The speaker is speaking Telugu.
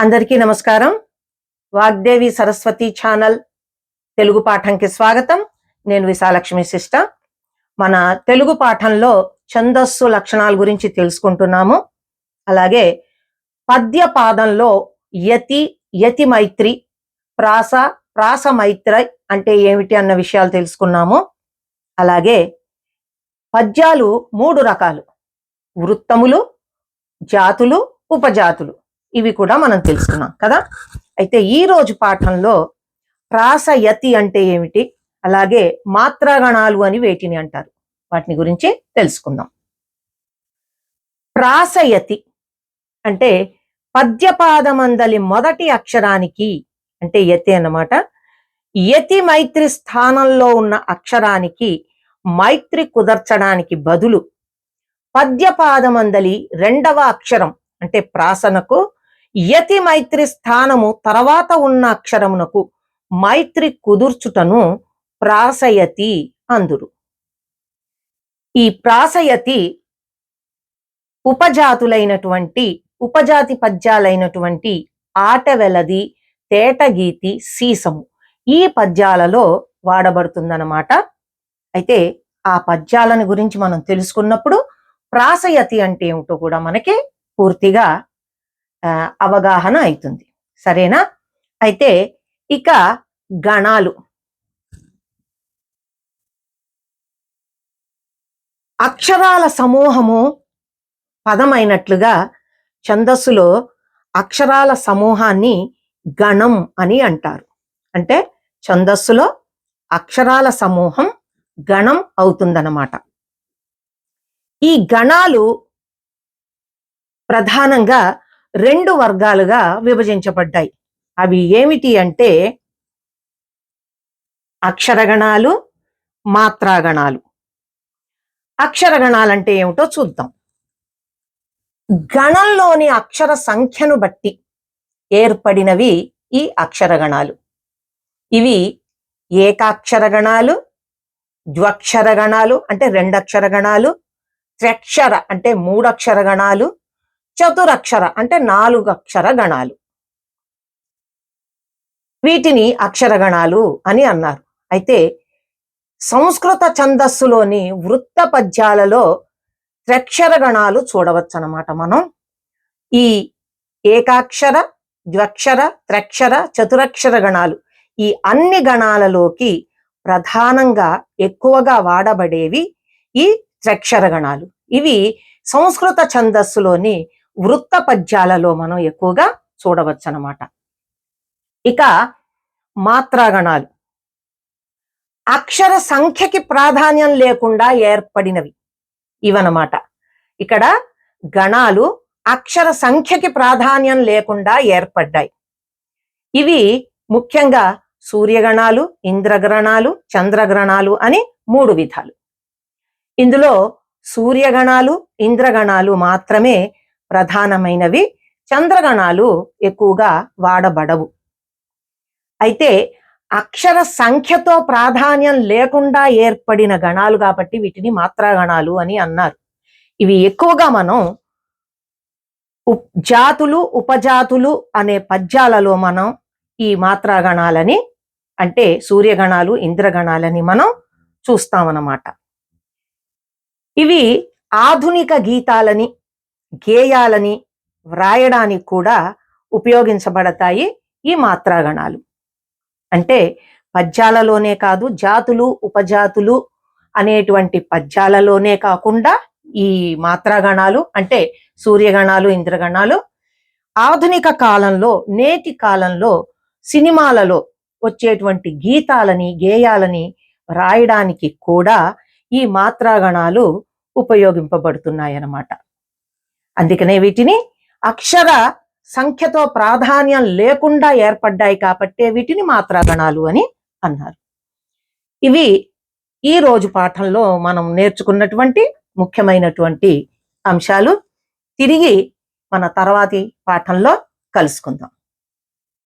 అందరికీ నమస్కారం. వాగ్దేవి సరస్వతి ఛానల్ తెలుగు పాఠంకి స్వాగతం. నేను విశాలక్ష్మి శిష్ట మన తెలుగు పాఠంలో ఛందస్సు లక్షణాల గురించి తెలుసుకుంటున్నాము. అలాగే పద్య పాదంలో యతి యతి మైత్రి ప్రాస ప్రాస మైత్ర అంటే ఏమిటి అన్న విషయాలు తెలుసుకున్నాము. అలాగే పద్యాలు మూడు రకాలు. వృత్తములు జాతులు ఉపజాతులు. ఇవి కూడా మనం తెలుసుకున్నాం కదా? అయితే ఈ రోజు పాఠంలో ప్రాస యతి అంటే ఏమిటి? అలాగే మాత్రాగణాలు అని వేటిని అంటారు. వాటిని గురించి తెలుసుకుందాం. ప్రాసయతి అంటే పద్యపాదమందలి మొదటి అక్షరానికి అంటే యతి అన్నమాట. యతి మైత్రి స్థానంలో ఉన్న అక్షరానికి మైత్రి కుదర్చడానికి బదులు పద్యపాదమందలి రెండవ అక్షరం అంటే ప్రాసనకు యతి మైత్రి స్థానము తర్వాత ఉన్న అక్షరమునకు మైత్రి కుదుర్చుటను ప్రాసయతి అందురు. ఈ ప్రాసయతి ఉపజాతులైనటువంటి ఉపజాతి పద్యాలైనటువంటి ఆటవెలది తేటగీతి సీసము ఈ పద్యాలలో వాడబడుతుందన్నమాట. అయితే ఆ పద్యాలను గురించి మనం తెలుసుకున్నప్పుడు ప్రాసయతి అంటే ఏమిటో కూడా మనకి పూర్తిగా అవగాహన అవుతుంది సరేనా? అయితే ఇక గణాలు. అక్షరాల సమూహము పదమైనట్లుగా ఛందస్సులో అక్షరాల సమూహాన్ని గణం అని అంటారు. అంటే ఛందస్సులో అక్షరాల సమూహం గణం అవుతుందన్నమాట. ఈ గణాలు ప్రధానంగా రెండు వర్గాలుగా విభజించబడ్డాయి. అవి ఏమిటి అంటే అక్షరగణాలు మాత్రాగణాలు. అక్షరగణాలంటే ఏమిటో చూద్దాం. గణంలోని అక్షర సంఖ్యను బట్టి ఏర్పడినవి ఈ అక్షరగణాలు. ఇవి ఏకాక్షర గణాలు ద్వక్షర గణాలు అంటే రెండక్షర గణాలు త్రక్షర అంటే మూడక్షర గణాలు చతురక్షర అంటే నాలుగు అక్షర గణాలు. వీటిని అక్షర గణాలు అని అన్నారు. అయితే సంస్కృత ఛందస్సులోని వృత్త పద్యాలలో త్రక్షర గణాలు చూడవచ్చు అన్నమాట మనం. ఈ ఏకాక్షర ద్వక్షర త్రక్షర చతురక్షర గణాలు ఈ అన్ని గణాలలోకి ప్రధానంగా ఎక్కువగా వాడబడేవి ఈ త్రక్షర గణాలు. ఇవి సంస్కృత ఛందస్సులోని వృత్త పద్యాలలో మనం ఎక్కువగా చూడవచ్చు అన్నమాట ఇక మాత్రాగణాలు. అక్షర సంఖ్యకి ప్రాధాన్యం లేకుండా ఏర్పడినవి ఇవన్నమాట. ఇక్కడ గణాలు అక్షర సంఖ్యకి ప్రాధాన్యం లేకుండా ఏర్పడ్డాయి. ఇవి ముఖ్యంగా సూర్యగణాలు ఇంద్రగ్రహణాలు చంద్రగ్రహణాలు అని మూడు విధాలు. ఇందులో సూర్యగణాలు ఇంద్రగణాలు మాత్రమే ప్రధానమైనవి. చంద్రగణాలు ఎక్కువగా వాడబడవు. అయితే అక్షర సంఖ్యతో ప్రాధాన్యం లేకుండా ఏర్పడిన గణాలు కాబట్టి వీటిని మాత్రాగణాలు అని అన్నారు. ఇవి ఎక్కువగా మనం ఉప్- జాతులు ఉపజాతులు అనే పద్యాలలో మనం ఈ మాత్రాగణాలని అంటే సూర్యగణాలు ఇంద్రగణాలని మనం చూస్తామన్నమాట. ఇవి ఆధునిక గీతాలని గేయాలని వ్రాయడానికి కూడా ఉపయోగించబడతాయి ఈ మాత్రాగణాలు. అంటే పద్యాలలోనే కాదు జాతులు ఉపజాతులు అనేటువంటి పద్యాలలోనే కాకుండా ఈ మాత్రాగణాలు అంటే సూర్యగణాలు ఇంద్రగణాలు ఆధునిక కాలంలో నేటి కాలంలో సినిమాలలో వచ్చేటువంటి గీతాలని గేయాలని రాయడానికి కూడా ఈ మాత్రాగణాలు ఉపయోగింపబడుతున్నాయన్నమాట. అందుకనే వీటిని అక్షర సంఖ్యతో ప్రాధాన్యం లేకుండా ఏర్పడ్డాయి కాబట్టే వీటిని మాత్రాగణాలు అని అన్నారు. ఇవి ఈ రోజు పాఠంలో మనం నేర్చుకున్నటువంటి ముఖ్యమైనటువంటి అంశాలు. తిరిగి మన తర్వాతి పాఠంలో కలుసుకుందాం.